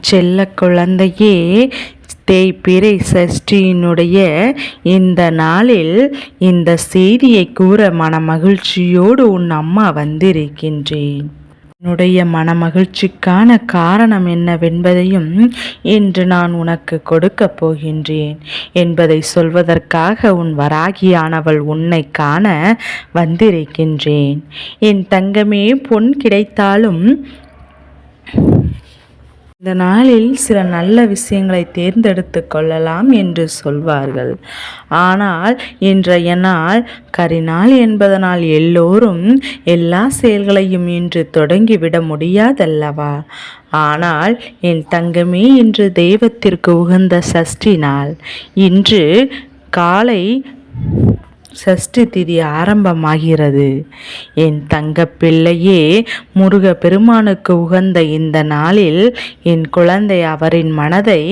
செல்ல குழந்தையே தேய்பிறை சஷ்டியினுடைய இந்த நாளில் இந்த செய்தியை கூற மனமகிழ்ச்சியோடு உன் அம்மா வந்திருக்கின்றேன். என்னுடைய மனமகிழ்ச்சிக்கான காரணம் என்னவென்பதையும் இன்று நான் உனக்கு கொடுக்கப் போகின்றேன். என்பதை சொல்வதற்காக உன் வராகியானவள் உன்னை காண வந்திருக்கின்றேன். என் தங்கமே பொன் கிடைத்தாலும் இந்த நாளில் சில நல்ல விஷயங்களை தேர்ந்தெடுத்து கொள்ளலாம் என்று சொல்வார்கள். ஆனால் இன்றைய நாள் கரிநாள் என்பதனால் எல்லோரும் எல்லா செயல்களையும் இன்று தொடங்கிவிட முடியாதல்லவா? ஆனால் என் தங்கமே இன்று தெய்வத்திற்கு உகந்த சஷ்டி நாள். இன்று காலை சஷ்டி திதி ஆரம்பமாகிறது. என் தங்க பிள்ளையே முருக பெருமானுக்கு உகந்த இந்த நாளில் என் குழந்தை அவரின் மனதை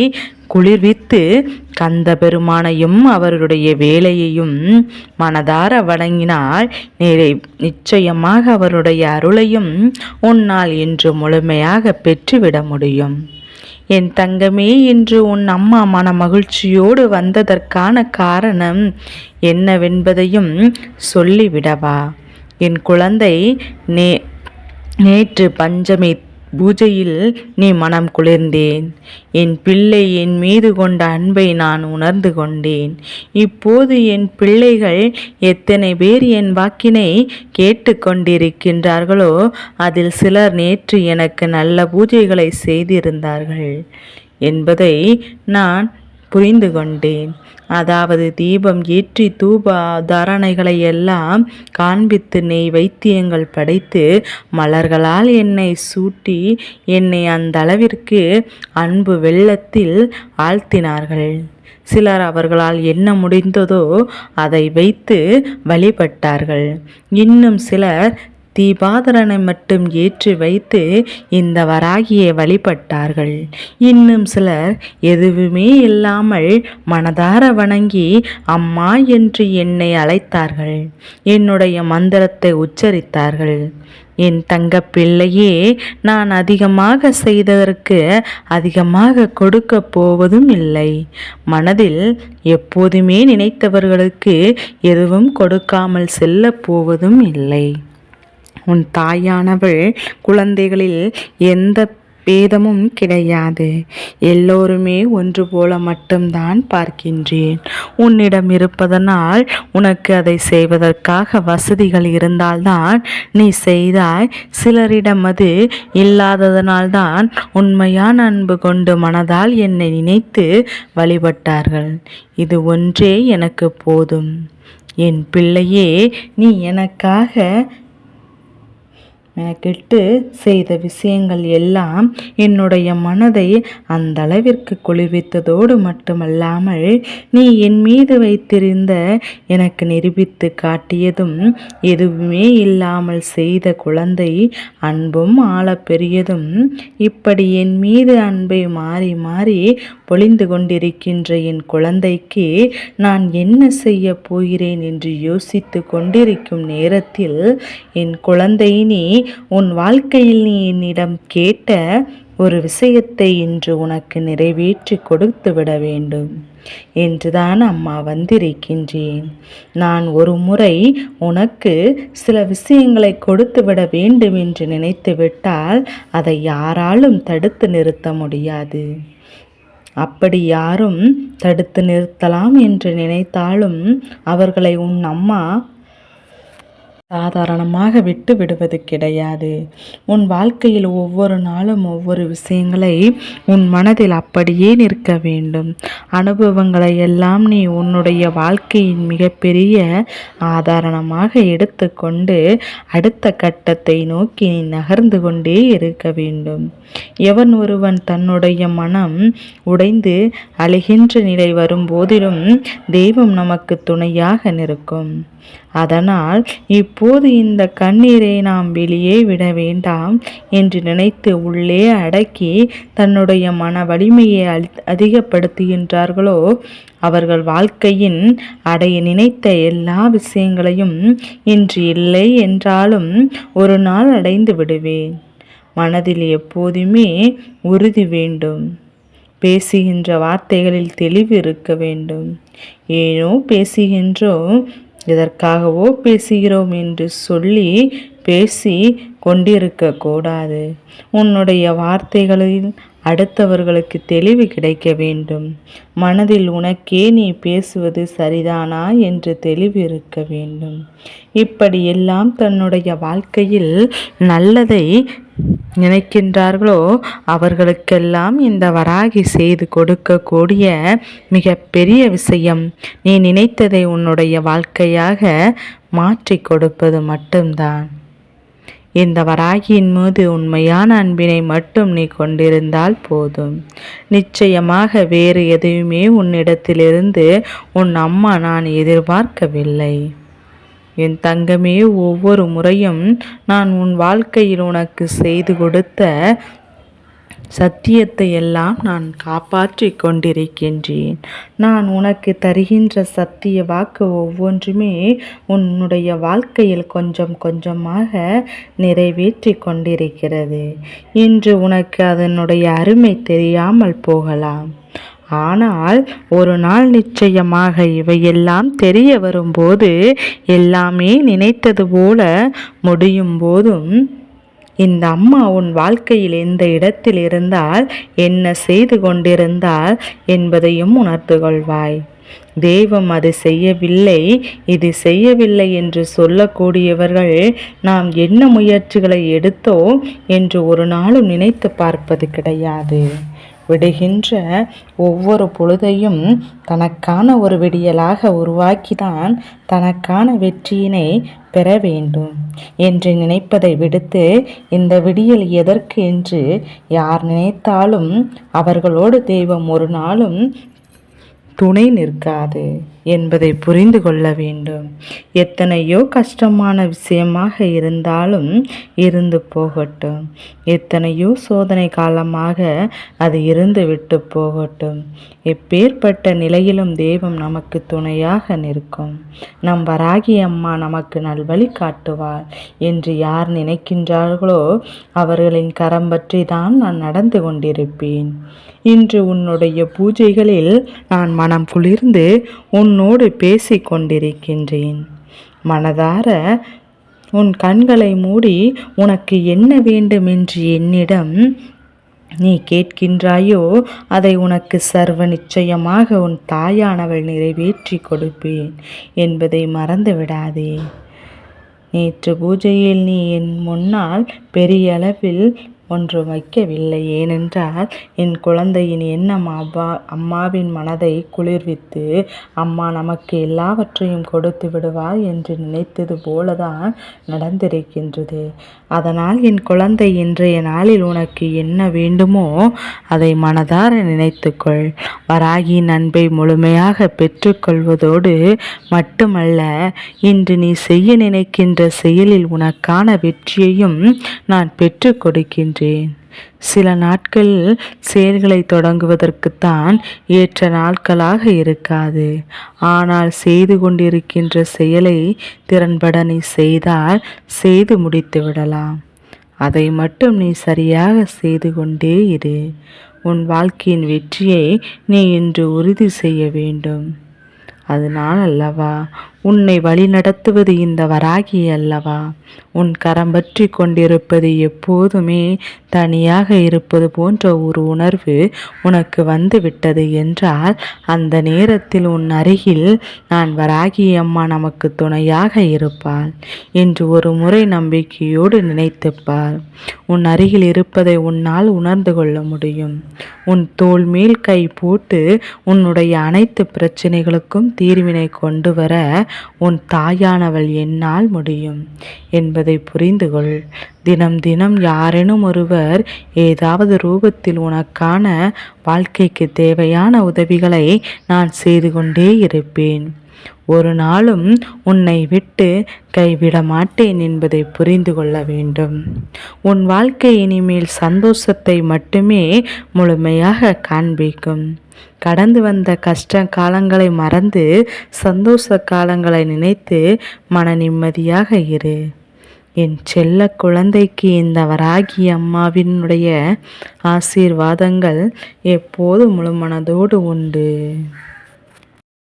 குளிர்வித்து கந்த பெருமானையும் அவருடைய வேலையையும் மனதார வணங்கினால் நிறை நிச்சயமாக அவருடைய அருளையும் உன்னால் இன்று முழுமையாக பெற்றுவிட முடியும். என் தங்கமே இன்று உன் அம்மா மன மகிழ்ச்சியோடு வந்ததற்கான காரணம் என்னவென்பதையும் சொல்லிவிடவா? என் குழந்தை நே நேற்று பஞ்சமி பூஜையில் நீ மனம் குளிர்ந்தேன். என் பிள்ளை என் மீது கொண்ட அன்பை நான் உணர்ந்து கொண்டேன். இப்போது என் பிள்ளைகள் எத்தனை பேர் என் வாக்கினை கேட்டு கொண்டிருக்கின்றார்களோ அதில் சிலர் நேற்று எனக்கு நல்ல பூஜைகளை செய்திருந்தார்கள். என்பதை நான் புரிந்து கொண்டேன். அதாவது தீபம் ஏற்றி தூப தாரணைகளை எல்லாம் காண்பித்து நெய் வைத்தியங்கள் படைத்து மலர்களால் என்னை சூட்டி என்னை அந்த அளவிற்கு அன்பு வெள்ளத்தில் ஆழ்த்தினார்கள். சிலர் அவர்களால் என்ன முடிந்ததோ அதை வைத்து வழிபட்டார்கள். இன்னும் சிலர் தீபாதரனை மட்டும் ஏற்றி வைத்து இந்த வராகியை வழிபட்டார்கள். இன்னும் சிலர் எதுவுமே இல்லாமல் மனதார வணங்கி அம்மா என்று என்னை அழைத்தார்கள். என்னுடைய மந்திரத்தை உச்சரித்தார்கள். என் தங்க பிள்ளையே நான் அதிகமாக செய்ததற்கு அதிகமாக கொடுக்க போவதும் இல்லை. மனதில் எப்போதுமே நினைத்தவர்களுக்கு எதுவும் கொடுக்காமல் செல்ல போவதும் இல்லை. உன் தாயானவள் குழந்தைகளில் எந்த பேதமும் கிடையாது. எல்லோருமே ஒன்று போல மட்டும்தான் பார்க்கின்றேன். உன்னிடம் இருப்பதனால் உனக்கு அதை செய்வதற்காக வசதிகள் இருந்தால்தான் நீ செய்தாய். சிலரிடம் அது இல்லாததனால்தான் உண்மையான அன்பு கொண்டு மனதால் என்னை நினைத்து வழிபட்டார்கள். இது ஒன்றே எனக்கு போதும். என் பிள்ளையே நீ எனக்காக மெனக்கெட்டு செய்த விஷயங்கள் எல்லாம் என்னுடைய மனதை அந்த அளவிற்கு குளிர்வித்ததோடு மட்டுமல்லாமல் நீ என் மீது வைத்திருந்த எனக்கு நிரூபித்து காட்டியதும் எதுவுமே இல்லாமல் செய்த குழந்தை அன்பும் ஆழ பெரியதும் இப்படி என் மீது அன்பை மாறி மாறி பொழிந்து கொண்டிருக்கின்ற என் குழந்தைக்கு நான் என்ன செய்ய போகிறேன் என்று யோசித்து கொண்டிருக்கும் நேரத்தில் என் குழந்தை நீ உன் வாழ்க்கையில் நீ என்னிடம் கேட்ட ஒரு விஷயத்தை இன்று உனக்கு நிறைவேற்றி கொடுத்து விட வேண்டும். என்றுதான் அம்மா வந்திருக்கின்றேன். நான் ஒரு முறை உனக்கு சில விஷயங்களை கொடுத்து விட வேண்டும் என்று நினைத்து விட்டால் அதை யாராலும் தடுத்து நிறுத்த முடியாது. அப்படி யாரும் தடுத்து நிறுத்தலாம் என்று நினைத்தாலும் அவர்களை உன் அம்மா சாதாரணமாக விட்டு விடுவது கிடையாது. உன் வாழ்க்கையில் ஒவ்வொரு நாளும் ஒவ்வொரு விஷயங்களை உன் மனதில் அப்படியே நிற்க வேண்டும். அனுபவங்களை எல்லாம் நீ உன்னுடைய வாழ்க்கையின் மிகப்பெரிய ஆதாரணமாக எடுத்துக்கொண்டு அடுத்த கட்டத்தை நோக்கி நீ நகர்ந்து கொண்டே இருக்க வேண்டும். எவன் ஒருவன் தன்னுடைய மனம் உடைந்து அழுகின்ற நிலை வரும் போதிலும் தெய்வம் நமக்கு துணையாக நிற்கும். அதனால் இப்போது இந்த கண்ணீரை நாம் வெளியே விட வேண்டாம் என்று நினைத்து உள்ளே அடக்கி தன்னுடைய மன வலிமையை அதிகப்படுத்துகின்றார்களோ? அவர்கள் வாழ்க்கையின் அடைய நினைத்த எல்லா விஷயங்களையும் இன்று இல்லை என்றாலும் ஒரு நாள் அடைந்து விடுவேன். மனதில் எப்போதுமே உறுதி வேண்டும். பேசுகின்ற வார்த்தைகளில் தெளிவு இருக்க வேண்டும். ஏனோ பேசுகின்றோம் எதற்காகவோ பேசுகிறோம் என்று சொல்லி பேசி கொண்டிருக்க கூடாது. உன்னுடைய வார்த்தைகளில் அடுத்தவர்களுக்கு தெளிவு கிடைக்க வேண்டும். மனதில் உனக்கே நீ பேசுவது சரிதானா என்று தெளிவு இருக்க வேண்டும். இப்படியெல்லாம் தன்னுடைய வாழ்க்கையில் நல்லதை நினைக்கின்றார்களோ? அவர்களுக்கெல்லாம் இந்த வராகி செய்து கொடுக்கக்கூடிய மிக பெரிய விஷயம். நீ நினைத்ததை உன்னுடைய வாழ்க்கையாக மாற்றி கொடுப்பது மட்டும்தான். இந்த வராகியின் மீது உண்மையான அன்பினை மட்டும் நீ கொண்டிருந்தால் போதும். நிச்சயமாக வேறு எதையுமே உன்னிடத்திலிருந்து உன் அம்மா நான் எதிர்பார்க்கவில்லை. என் தங்கமே ஒவ்வொரு முறையும் நான் உன் வாழ்க்கையில் உனக்கு செய்து கொடுத்த சத்தியத்தை எல்லாம் நான் காப்பாற்றி கொண்டிருக்கின்றேன். நான் உனக்கு தருகின்ற சத்திய வாக்கு ஒவ்வொன்றுமே உன்னுடைய வாழ்க்கையில் கொஞ்சம் கொஞ்சமாக நிறைவேற்றி கொண்டிருக்கிறது. இன்று உனக்கு அதனுடைய அருமை தெரியாமல் போகலாம். ஆனால் ஒரு நாள் நிச்சயமாக இவையெல்லாம் தெரிய வரும்போது எல்லாமே நினைத்தது போல முடியும் போதும். இந்த அம்மா உன் வாழ்க்கையில் எந்த இடத்தில் இருந்தால் என்ன செய்து கொண்டிருந்தால் என்பதையும் உணர்ந்து கொள்வாய். தெய்வம் அது செய்யவில்லை இது செய்யவில்லை என்று சொல்லக்கூடியவர்கள் நாம் என்ன முயற்சிகளை எடுத்தோம் என்று ஒரு நாளும் நினைத்து பார்ப்பது கிடையாது. விடுகின்ற ஒவ்வொரு பொழுதையும் தனக்கான ஒரு விடியலாக உருவாக்கிதான் தனக்கான வெற்றியினை பெற வேண்டும் என்று நினைப்பதை விடுத்து இந்த விடியல் எதற்கு என்று யார் நினைத்தாலும் அவர்களோடு தெய்வம் ஒரு நாளும் துணை நிற்காது என்பதை புரிந்து கொள்ள வேண்டும். எத்தனையோ கஷ்டமான விஷயமாக இருந்தாலும் இருந்து போகட்டும். எத்தனையோ சோதனை காலமாக அது இருந்து விட்டு போகட்டும். எப்பேற்பட்ட நிலையிலும் தெய்வம் நமக்கு துணையாக நிற்கும். நம் வராகி அம்மா நமக்கு நல்வழி காட்டுவார். என்று யார் நினைக்கின்றார்களோ அவர்களின் கரம் பற்றி தான் நான் நடந்து கொண்டிருப்பேன். இன்று உன்னுடைய பூஜைகளில் நான் மனம் குளிர்ந்து உன்னோடு பேசி கொண்டிருக்கின்றேன். மனதார உன் கண்களை மூடி உனக்கு என்ன வேண்டும் என்று என்னிடம் நீ கேட்கின்றாயோ அதை உனக்கு சர்வ நிச்சயமாக உன் தாயானவள் நிறைவேற்றி கொடுப்பேன் என்பதை மறந்து விடாதே நேற்று பூஜையில் நீ என் முன்னால் பெரிய அளவில் ஒன்று வைக்கவில்லை. ஏனென்றால் என் குழந்தையின் எண்ணம் அவ்வா அம்மாவின் மனதை குளிர்வித்து அம்மா நமக்கு எல்லாவற்றையும் கொடுத்து விடுவார் என்று நினைத்தது போலதான் நடந்திருக்கின்றது. அதனால் என் குழந்தை இன்றைய நாளில் உனக்கு என்ன வேண்டுமோ அதை மனதார நினைத்துக்கொள். வராகியின் அன்பை முழுமையாக பெற்றுக்கொள்வதோடு மட்டுமல்ல இன்று நீ செய்ய நினைக்கின்ற செயலில் உனக்கான வெற்றியையும் நான் பெற்றுக் கொடுக்கின்றேன். என்றேன் சில நாட்கள் செயல்களை தொடங்குவதற்குத்தான் ஏற்ற நாட்களாக இருக்காது. ஆனால் செய்து கொண்டிருக்கின்ற செயலை திறன்பட நீ செய்தால் செய்து முடித்து விடலாம். அதை மட்டும் நீ சரியாக செய்து கொண்டே இரு. உன் வாழ்க்கையின் வெற்றியை நீ இன்று உறுதி செய்ய வேண்டும். அதனால் அல்லவா? உன்னை வழிநடத்துவது இந்த வராகி அல்லவா? உன் கரம் பற்றி கொண்டிருப்பது எப்போதுமே தனியாக இருப்பது போன்ற ஒரு உணர்வு உனக்கு வந்துவிட்டது என்றால் அந்த நேரத்தில் உன் அருகில் நான் வராகி அம்மா நமக்கு துணையாக இருப்பாள் என்று ஒரு முறை நம்பிக்கையோடு நினைத்துப்பார் உன் அருகில் இருப்பதை உன்னால் உணர்ந்து கொள்ள முடியும். உன் தோல் மேல் கை போட்டு உன்னுடைய அனைத்து பிரச்சனைகளுக்கும் தீர்வினை கொண்டு வர உன் தாயானவள் என்னால் முடியும் என்பதை புரிந்து கொள் தினம் தினம் யாரேனும் ஒருவர் ஏதாவது ரூபத்தில் உனக்கான வாழ்க்கைக்கு தேவையான உதவிகளை நான் செய்து கொண்டே இருப்பேன். ஒரு நாளும் உன்னை விட்டு கைவிட மாட்டேன் என்பதை புரிந்து கொள்ள வேண்டும். உன் வாழ்க்கை இனிமேல் சந்தோஷத்தை மட்டுமே முழுமையாக காண்பிக்கும். கடந்து வந்த கஷ்ட காலங்களை மறந்து சந்தோஷ காலங்களை நினைத்து மன நிம்மதியாக இரு. என் செல்ல குழந்தைக்கு இந்த வராகி அம்மாவினுடைய ஆசீர்வாதங்கள் எப்போது முழுமனதோடு உண்டு.